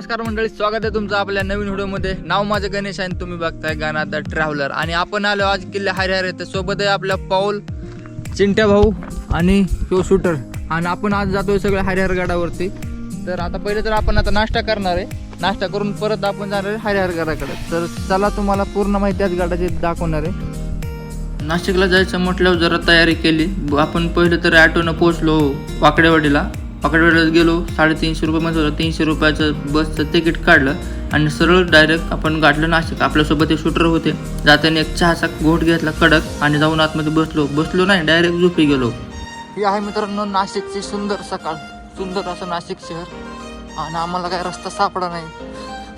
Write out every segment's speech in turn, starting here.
नमस्कार मंडळी स्वागत आहे तुमचं आपल्या नवीन व्हिडिओमध्ये. नाव माझं गणेश आहे आणि तुम्ही बघताय गाणं द ट्रॅव्हलर आणि आपण आलो आज किल्ले हरिहर येते सोबत आहे आपल्या पाऊल चिंट्या भाऊ आणि तो शूटर आणि आपण आज जातोय सगळ्या हरिहर गडावरती. तर आता पहिले तर आपण आता नाश्ता करणार आहे. नाश्ता करून परत आपण जाणार आहे हरिहर गडाकडे. तर चला तुम्हाला पूर्ण माहिती आज गडाची दाखवणार आहे. नाशिकला जायचं म्हटल्यावर जरा तयारी केली. आपण पहिले तर ॲटोनं पोहोचलो वाकडेवाडीला वाकडेवाडीला गेलो साडेतीनशे रुपये म्हणजे होतं तीनशे रुपयाचं बसचं तिकीट काढलं आणि सरळ डायरेक्ट आपण गाठलं नाशिक. आपल्यासोबत ते शूटर होते. जाताना एक चहाचा घोट घेतला कडक आणि जाऊन आतमध्ये बसलो. बसलो नाही डायरेक्ट झोपी गेलो. ही आहे मित्रांनो नाशिकची सुंदर सकाळ. सुंदर असं नाशिक शहर. आणि आम्हाला काय रस्ता सापडा नाही.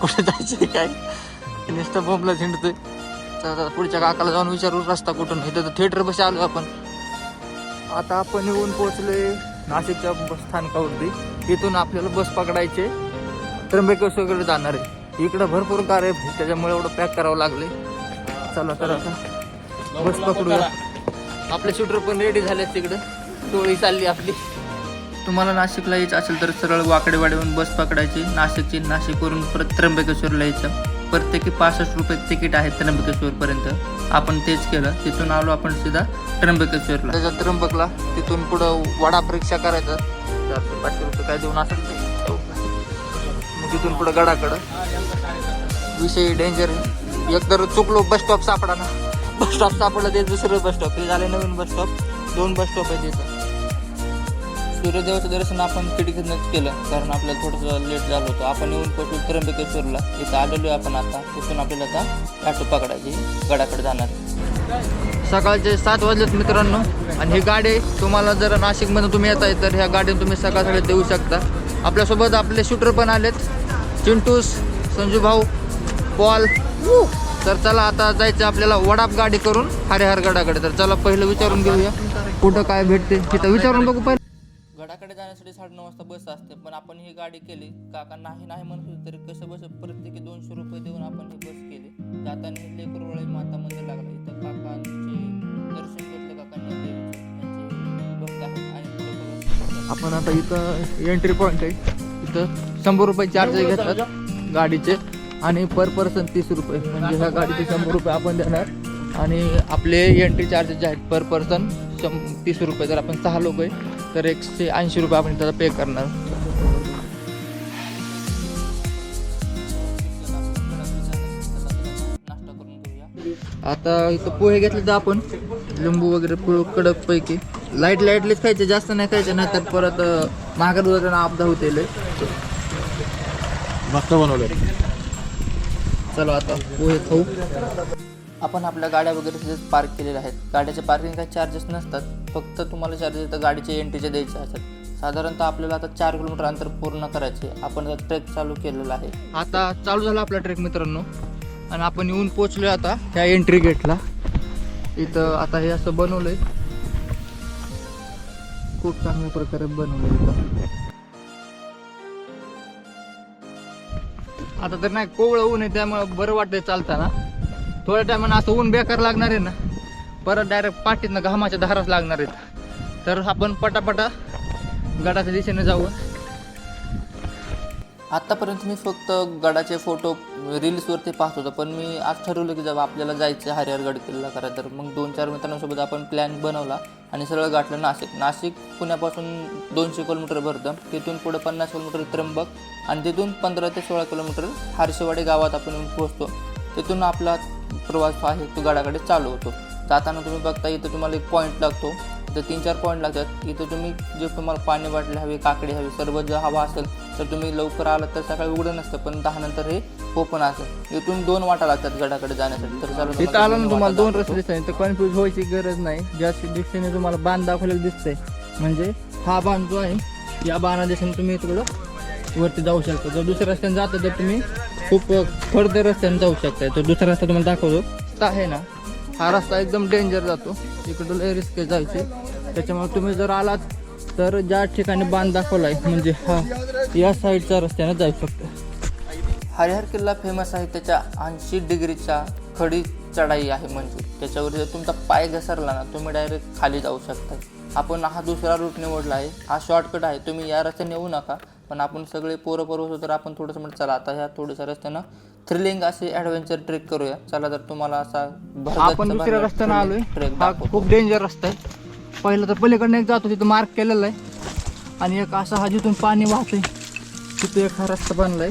कुठे जायचं काय? नुसतं बोंबला झिंडतोय. तर आता पुढच्या काकाला जाऊन विचारू रस्ता कुठून. इथं तर थिएटर बसे आलो आपण. आता आपण येऊन पोहोचले नाशिकच्या बस स्थानकावरती. इथून आपल्याला बस पकडायचे. त्र्यंबकेश्वरकडे जाणार आहे. इकडं भरपूर कार आहे. त्याच्यामुळे एवढं पॅक करावं लागले. चला तर आता बस पकडूया. आपले शूटर पण रेडी झाले तिकडं. टोळी चालली आपली. तुम्हाला नाशिकला यायचं असेल तर सरळ वाकडेवाडीहून बस पकडायची. नाशिकची नाशिकवरून परत त्र्यंबकेश्वरला यायचं. प्रत्येकी पासष्ट रुपये तिकीट आहे त्र्यंबकेश्वरपर्यंत. आपण तेच केलं. तिथून आलो आपण सीधा त्र्यंबकेश्वरला. त्याच्या त्र्यंबकला तिथून पुढं वडा परीक्षा करायचं. चारशे पाचशे रुपये काय देऊन असेल ते. मग तिथून पुढं गडाकडं. विषय डेंजर एक तर चुकलो बस स्टॉप सापडा ना बस स्टॉप सापडला ते दुसरं बस स्टॉप ते झाले नवीन बस स्टॉप दोन बस स्टॉप आहे तिथं. सूर्यदेवाचं दर्शन आपण खिडकीतनंच केलं कारण आपल्याला थोडंसं लेट झालं होतं. आपण येऊन पोहोचलो त्र्यंबकेश्वरला. इथं आलेलो आहे आपण आता. तिथून आपल्याला आता ऑटो पकडायची. गडाकडे जाणार सकाळचे सात वाजलेत मित्रांनो आणि ही गाडी तुम्हाला जर नाशिकमध्ये तुम्ही येत आहे तर ह्या गाडीने तुम्ही सकाळ सकाळी देऊ शकता. आपल्यासोबत आपले शूटर पण आलेत. चिंटूस संजू भाऊ पॉल. तर चला आता जायचं आपल्याला वडाप गाडी करून हरिहरगडाकडे. तर चला पहिलं विचारून घेऊया. कुठं काय भेटते तिथं विचारून बघू पहिले. गडाकडे जाण्यासाठी साडेनऊ वाजता बस असते पण आपण ही गाडी केली. काका नाही नाही म्हणत होते तरी कसं बस प्रत्येकी दोनशे रुपये देऊन आपण ही बस केली. जाताना लेकरवळे माता मंदिर लागलं. इथं काकांचे दर्शन घेतले काकांनी भक्त आहेत. आणि आपण आता इथं एंट्री पॉईंट आहे. इथं शंभर रुपये चार्ज घेतात गाडीचे. आणि पर पर्सन तीस रुपये. म्हणजे ह्या गाडीचे शंभर रुपये आपण देणार. आणि आपले एंट्री चार्जेस जे आहेत पर पर्सन शं तीस रुपये. जर आपण सहा लोक आहे तर एकशे ऐंशी रुपये आपण त्याचा पे करणार. आता इथं पोहे घेतले तर आपण. लिंबू वगैरे कडक पैकी. लाइट लाईटलीच खायचे जास्त नाही खायचे नाही तर परत महागा दुधाचा आपदा होते. मस्त बनवलं. चला आता पोहे खाऊ. आपण आपल्या गाड्या वगैरे पार्क केलेल्या आहेत. गाड्याचे पार्किंग काही चार्जेस नसतात. फक्त तुम्हाला चार्जेस तर गाडीचे एंट्रीचे द्यायचे असतात. साधारणतः आपल्याला आता चार किलोमीटर अंतर पूर्ण करायचे. आपण आता ट्रेक चालू केलेला आहे. आता चालू झाला आपला ट्रेक मित्रांनो. आणि आपण येऊन पोचलोय आता ह्या एंट्री गेटला इथं आता हे असं बनवलंय. खूप चांगल्या प्रकारे बनवलंय इथं. आता तर नाही कोवळं ऊन आहे त्यामुळे बरं वाटतंय चालताना. थोड्या टायमानं असं ऊन बेकार लागणार आहे ना. परत डायरेक्ट पाठीतनं घामाच्या धाराच लागणार आहेत. तर आपण पटापटा गडाच्या दिशेने जाऊ. आत्तापर्यंत मी फक्त गडाचे फोटो रील्सवरती पाहत होतो पण मी आज ठरवलं की जेव्हा आपल्याला जायचं हरिहरगड किल्ला करायला तर मग दोन चार मित्रांसोबत आपण प्लॅन बनवला आणि सरळ गाठलं नाशिक. नाशिक पुण्यापासून दोनशे किलोमीटर भरतं तिथून पुढे पन्नास किलोमीटर त्र्यंबक आणि तिथून पंधरा ते सोळा किलोमीटर हारशेवाडी गावात आपण येऊन पोहोचतो. तिथून आपला प्रवास आहे तो गडाकडे चालू होतो. जाताना तुम्ही बघता इथं तुम्हाला एक पॉईंट लागतो. इथं तीन चार पॉईंट लागतात. इथं तुम्ही जे तुम्हाला पाणी बाटली हवी काकडी हवी सर्व जर हवा असेल तर तुम्ही लवकर आलात तर सकाळी उघडं नसतं पण दहा नंतर हे ओपन असेल इथून दोन वाटा लागतात गडाकडे जाण्यासाठी. तर चालू इथं आलं ना तुम्हाला दोन रस्ते दिसतात तर कन्फ्यूज व्हायची गरज नाही. ज्या दिशेने तुम्हाला बाण दाखवलेलं दिसतंय. म्हणजे हा बाण जो आहे या बाणा दिशेने तुम्ही इकडं वरती जाऊ शकता. जर दुसऱ्या रस्त्याने जाता तर तुम्ही खूप फर्दर रस्त्याने जाऊ शकता. तर दुसरा रस्ता तुम्हाला दाखवतो. आहे ना हा रस्ता एकदम डेंजर जातो. इकडं लय रिस्क जायचे. त्याच्यामुळे तुम्ही जर आलात तर ज्या ठिकाणी बांध दाखवलाय म्हणजे हा या साईडच्या रस्त्याने जाऊ शकतो. हरिहर किल्ला फेमस आहे त्याच्या ऐंशी डिग्रीच्या खडी चढाई आहे म्हणजे. त्याच्यावर जर तुमचा पाय घसरला ना तुम्ही डायरेक्ट खाली जाऊ शकता. आपण हा दुसरा रूट निवडला आहे. हा शॉर्टकट आहे तुम्ही या रस्त्याने येऊ नका. पण आपण सगळे पोरं पोरं होतो तर आपण थोडंसं म्हणतो चला आता ह्या थोड्याशा रस्त्यानं थ्रिलिंग अशी ॲडव्हेंचर ट्रेक करूया. चला तर तुम्हाला असा आपण दुसऱ्या रस्त्यानं आलोय. हा खूप डेंजर रस्ता आहे. पहिलं तर पलीकडनं एक जातो तिथं मार्क केलेला आहे. आणि एक असा हा जिथून पाणी वाहतोय तिथं एक हा रस्ता बनलाय.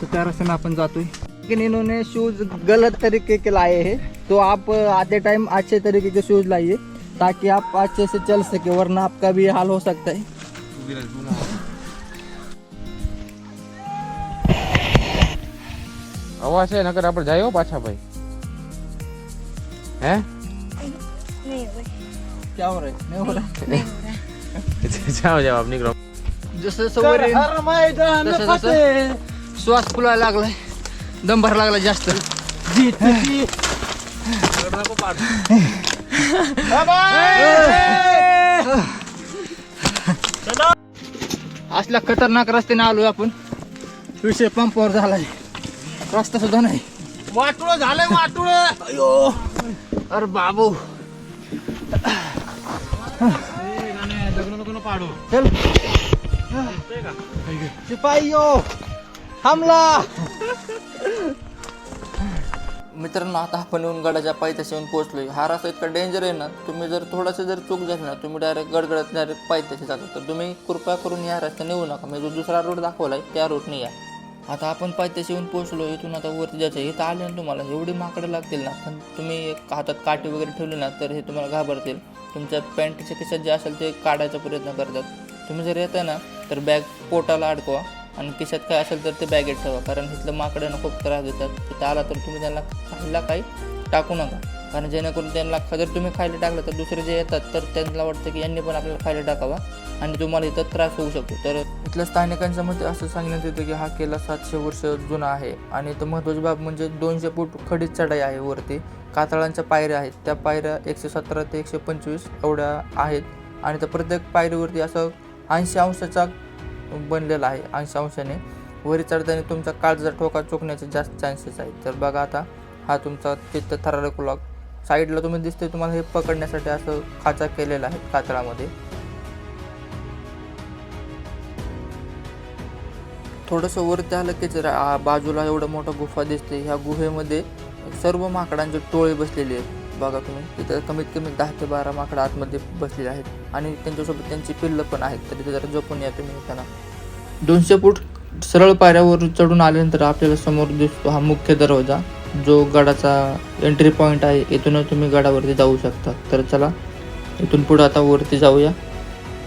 तो त्या रस्त्यानं आपण जातोय. लेकिन इन्होंने शूज गलत तरीके के लाए हैं. तो आप आते टाइम अच्छे तरीके के शूज लाइए ताकि आप अच्छे से चल सके वरना आपका भी हाल हो सकता है. અવાજ છે નકર આપણે જાય હો પાછા ભાઈ હે क्या हो रहा है नहीं हो रहा है જાઓ જાઓ આપ નીકળો जसं जसं वर येईल, तसं तसं श्वास फुलायला लागलाय दम भरायला लागला जास्त असल्या खतरनाक रस्त्याने आलोय आपण विषय पंपावर झालाय रस्ता सुद्धा नाही. वाटुळ झालंय वाटुळ. अयो. अरे बाबू. हमला मित्रांनो आता आपण येऊन गडाच्या पायथ्याशी येऊन पोहोचलो हा रस्ता इतका डेंजर आहे ना तुम्ही जर थोडस जर चूक झाली ना तुम्ही डायरेक्ट गडगडत डायरेक्ट पायथ्याशी जातो. तर तुम्ही कृपया करून या रस्त्याने येऊ नका. मी जो दुसरा रोड दाखवलाय त्या रोडने या. आता आपण पायथ्याशी येऊन पोचलो इथून आता वरती जायचं इथं आले ना तुम्हाला एवढी माकडं लागतील ना. पण तुम्ही एक हातात काठी वगैरे ठेवली ना तर हे तुम्हाला घाबरतील. तुमच्या पॅन्टच्या खिशात जे असेल ते काढायचा प्रयत्न करतात. तुम्ही जर येताय ना तर बॅग पोटाला अडकवा. आणि खिशात काय असेल तर ते बॅगेत ठेवा. कारण इथलं माकडांना खूप त्रास देतात. तिथं आला तर तुम्ही त्यांना काहीला काही टाकू नका. कारण जेणेकरून त्यांना जर तुम्ही खायला टाकलं तर दुसरे जे येतात तर त्यांना वाटतं की यांनी पण आपल्याला खायला टाकावा आणि तुम्हाला इथं त्रास होऊ शकतो. तर इथल्या स्थानिकांच्या मते असं सांगण्यात येतं की हा किल्ला सातशे वर्ष जुना आहे आणि तो महत्त्वाची बाब म्हणजे दोनशे फूट खडीत चढाई आहे वरती. कातळांच्या पायऱ्या आहेत. त्या पायऱ्या एकशे सतरा ते एकशे पंचवीस एवढ्या आहेत आणि त्या प्रत्येक पायरीवरती असं ऐंशी अंशाचा बनलेला आहे ऐंशी अंशाने. वरी चढताना तुमचा काळजा ठोका चुकण्याचे जास्त चान्सेस आहेत. तर बघा आता हा तुमचा चित्त थरारक ब्लॉक साईडला तुम्ही दिसते तुम्हाला हे पकडण्यासाठी असं खाचा केलेला आहे कातळामध्ये. थोडंसं वरती आलं की जर बाजूला एवढं मोठं गुफा दिसते. ह्या गुहेमध्ये सर्व माकडांचे टोळे बसलेले आहेत. बघा तुम्ही तिथं कमीत कमी दहा ते बारा माकडं आतमध्ये बसलेले आहेत. आणि त्यांच्यासोबत त्यांची पिल्लं पण आहेत. तर तिथे जरा जपून या तुम्ही येताना दोनशे फूट सरळ पायऱ्यावर चढून आल्यानंतर आपल्याला समोर दिसतो हा मुख्य दरवाजा. जो गडाचा एंट्री पॉईंट आहे इथून तुम्ही गडावरती जाऊ शकता. तर चला इथून पुढे आता वरती जाऊया.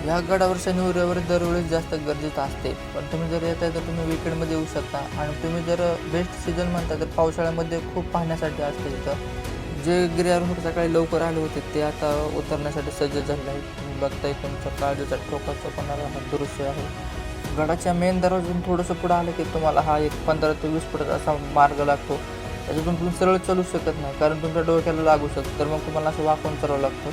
या गडावर शनिवारवर दरवेळेस जास्त गर्दीत असते. पण तुम्ही जर येत आहे तर तुम्ही विकेंडमध्ये येऊ शकता. आणि तुम्ही जर बेस्ट सीझन म्हणता तर पावसाळ्यामध्ये खूप पाहण्यासाठी असते तिथं जे गिर्यारोहक सकाळी लवकर आले होते ते आता उतरण्यासाठी सज्ज झाले आहेत. तुम्ही बघताय तुमच्या काळजीचा ठोकाचा चोपणारा हा दृश्य आहे. गडाच्या मेन दरवाजून थोडंसं पुढं आलं की तुम्हाला हा एक पंधरा ते वीस फुटाचा असा मार्ग लागतो. त्याच्यातून तुम्ही सरळ चालू शकत नाही. कारण तुमच्या डोक्याला लागू शकतं. तर मग तुम्हाला असं वाकून चालावं लागतं.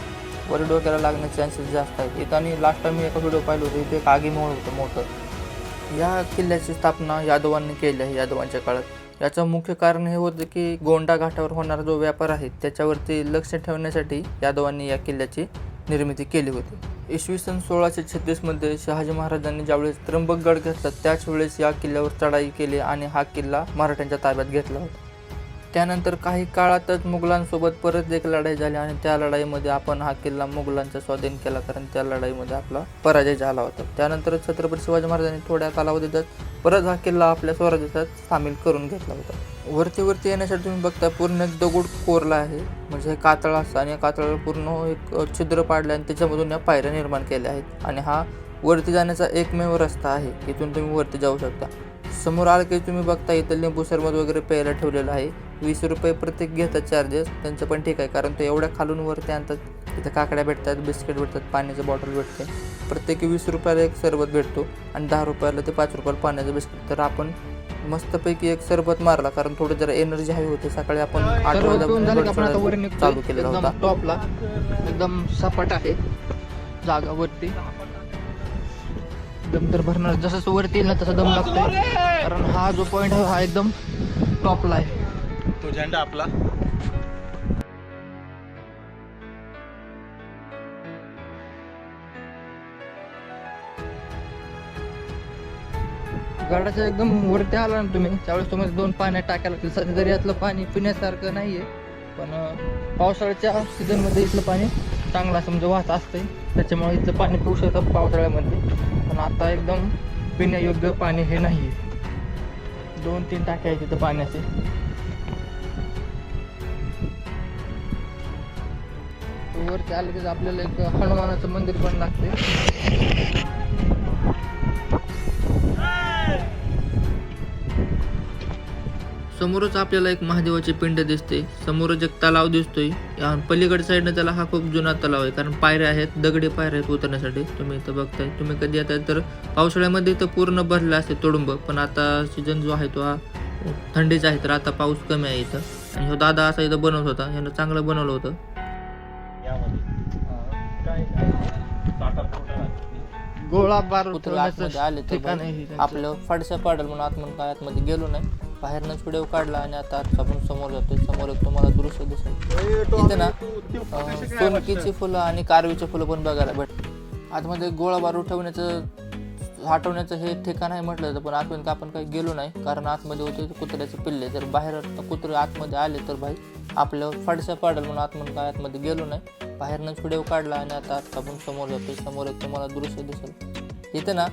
वर डोक्याला लागण्याचे चान्सेस जास्त आहेत. इथं आणि लास्ट टाइम मी एका व्हिडिओ पाहिलं होतं. इथे एक आगीमोळ होतं मोठं. या किल्ल्याची स्थापना यादवांनी केली आहे. यादवांच्या काळात. याचं मुख्य कारण हे होतं की गोंडा घाटावर होणारा जो व्यापार आहे त्याच्यावरती लक्ष ठेवण्यासाठी यादवांनी या किल्ल्याची निर्मिती केली होती. इसवी सन सोळाशे छत्तीसमध्ये शहाजी महाराजांनी ज्यावेळेस त्र्यंबकगड घेतला त्याच वेळेस या किल्ल्यावर चढाई केली आणि हा किल्ला मराठ्यांच्या ताब्यात घेतला होता. त्यानंतर काही काळातच मुघलांसोबत परत एक लढाई झाली आणि त्या लढाईमध्ये आपण हा किल्ला मुघलांचा स्वाधीन केला कारण त्या लढाईमध्ये आपला पराजय झाला होता. त्यानंतर छत्रपती शिवाजी महाराजांनी थोड्या कालावधीतच परत हा किल्ला आपल्या स्वराज्यात सामील करून घेतला होता. वरती वरती येण्यासाठी तुम्ही बघता पूर्ण एक दगड कोरला आहे. म्हणजे हे कातळ असतं आणि कातळाला पूर्ण एक छिद्र पाडलं आणि त्याच्यामधून या पायऱ्या निर्माण केल्या आहेत. आणि हा वरती जाण्याचा एकमेव रस्ता आहे. इथून तुम्ही वरती जाऊ शकता. समोर आलं की तुम्ही बघता इथं लिंबू सरबत वगैरे प्यायला ठेवलेलं आहे. वीस रुपये प्रत्येक घेतात चार्जेस त्यांचं पण ठीक आहे कारण ते एवढ्या खालून वरती आणतात. इथं काकड्या भेटतात बिस्किट भेटतात पाण्याचं बॉटल भेटते. प्रत्येकी वीस रुपयाला एक सरबत भेटतो आणि दहा रुपयाला ते पाच रुपयाला पाण्याचं बिस्किट. तर आपण मस्तपैकी एक सरबत मारला कारण थोडं जरा एनर्जी हवी होती. सकाळी आपण आठ वाजता चालू केलेला होता. टॉपला एकदम सपाट आहे. जागा वरती. दम तर भरणार. जसं वरती येईल ना तसं दम लागतोय. कारण हा जो पॉइंट आहे हा एकदम टॉपला आहे. तो झेंडा आपला. गडाच्या एकदम वरती आला ना तुम्ही त्यावेळेस तुम्हाला दोन पाण्या टाकायला लागतील. सध्या तरी यातलं पाणी पिण्यासारखं नाहीये पण पावसाळ्याच्या सीझनमध्ये इथलं पाणी चांगलं समजा म्हणजे वाहत असतंय. त्याच्यामुळे इथलं पाणी पिऊ शकतं पावसाळ्यामध्ये. पण आता एकदम पिण्यायोग्य पाणी हे नाही दोन तीन टाक्या आहेत तिथं पाण्याचे. वरती आलं की आपल्याला एक हनुमानाचं मंदिर पण लागते. समोरच आपल्याला एक महादेवाची पिंड दिसते. समोरच एक तलाव दिसतोय. या साईडनं त्याला हा खूप जुना तलाव आहे. कारण पायऱ्या आहेत दगडी पायऱ्या आहेत उतरण्यासाठी. तुम्ही इथं बघताय. तुम्ही कधी येताय तर पावसाळ्यामध्ये इथं पूर्ण भरलं असते तुडुंब. पण आता सीझन जो आहे तो हा थंडीचा आहे. तर आता पाऊस कमी आहे इथं. आणि हो दादा असा इथं बनवत होता. यानं चांगलं बनवलं होतं. गोळा बार आतमध्ये आले हे त्यांचं. आपलं फडशा पाडल म्हणून आतमध्ये काय आतमध्ये गेलो नाही. बाहेरनं व्हिडिओ काढला आणि आता आपण समोर जातोय. समोर एक तुम्हाला दृश्य दिसेल. इथे ना सोनकीची फुलं आणि कारवीची फुलं पण बघायला भेट आतमध्ये गोळा बारूद ठेवण्याचं हटवण्याचं हे ठिकाण आहे म्हटलं तर पण आतमध्ये आपण काही गेलो नाही. कारण आतमध्ये होते कुत्र्याचे पिल्ले. जर बाहेर कुत्रे आतमध्ये आले तर भाई आपलं फडशा पाडल म्हणून आतमध्ये काय आतमध्ये गेलो नाही. बाहेरनंच व्हिडिओ काढला आणि आता आपण समोर जातो समोर एक तुम्हाला दृश्य दिसेल. इथे ना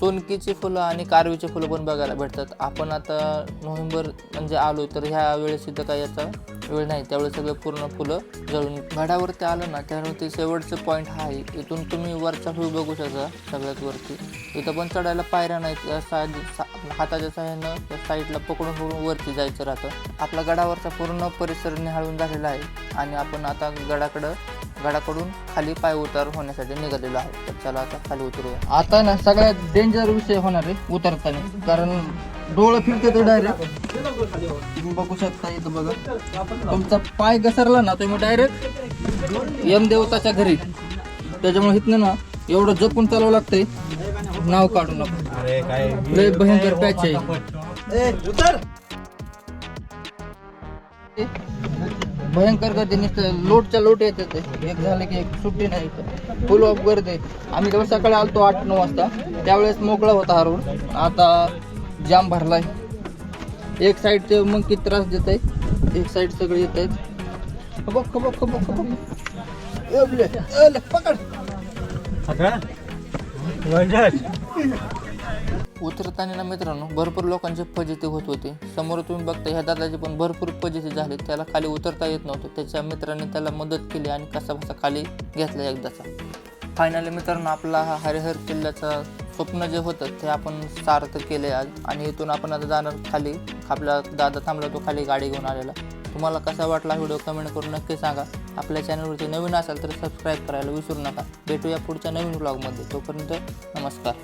सोनकीची फुलं आणि कारवीची फुलं पण बघायला भेटतात. आपण आता नोव्हेंबर म्हणजे आलो तर ह्या वेळेस इथं काय याचा वेळ नाही त्यावेळेस सगळं पूर्ण फुलं जळून घडावरती आलं ना त्यावरती शेवटचं पॉईंट हा आहे. इथून तुम्ही वरचा व्ह्यू बघू शकता सगळ्यात वरती. इथं पण चढायला पायऱ्या नाहीत. या साईड सा- हाताच्या साह्यानं त्या साईडला पकडून पकडून वरती जायचं राहतं. आपला गडावरचा पूर्ण परिसर निहाळून झालेला आहे. आणि आपण आता गडाकडं गडाकडून खाली पाय उतार होण्यासाठी निघालेलो आहोत. तर चला आता खाली उतरूया. आता ना सगळ्यात डेंजर विषय होणार आहे उतरताना. कारण डोळं फिरते तर डायरेक्ट तुम्ही बघू शकता इथं बघा. तुमचा पाय घसरला ना तुम्ही डायरेक्ट यम देवताच्या घरी. त्याच्यामुळे इथनं ना एवढं जपून चालावं लागतंय. नाव काढू नका अरे काय लय भयंकर पॅच आहे. भयंकर गर्दी नुसतं लोटच्या लोट येते ते एक झालं की एक सुट्टी नाही फुल ऑफ गर्दी. आम्ही जेव्हा सकाळी आलतो आठ नऊ वाजता त्यावेळेस मोकळा होता हा रोड आता जाम भरलाय. एक साईडचे मग किती त्रास देत आहे एक साईड सगळे येत आहेत. खबक एवढे, एवढे, पकड. उतरताना ना मित्रांनो भरपूर लोकांची फजिती होत होती. समोर तुम्ही बघता ह्या दादाची पण भरपूर फजिती झाली त्याला खाली उतरता येत नव्हतं. त्याच्या मित्रांनी त्याला मदत केली आणि कसा बसा खाली घेतला एकदाचा. फायनली मित्रांनो आपला हा हरिहर किल्ल्याचं स्वप्न जे होतं ते आपण सार्थ केले आज. आणि इथून आपण आता जाणार खाली. आपला दादा थांबला तो खाली गाडी घेऊन आलेला. तुम्हाला कसा वाटला व्हिडिओ कमेंट करून नक्की सांगा. आपल्या चॅनलवरती नवीन असाल तर सबस्क्राईब करायला विसरू नका. भेटूया पुढच्या नवीन ब्लॉगमध्ये तोपर्यंत नमस्कार.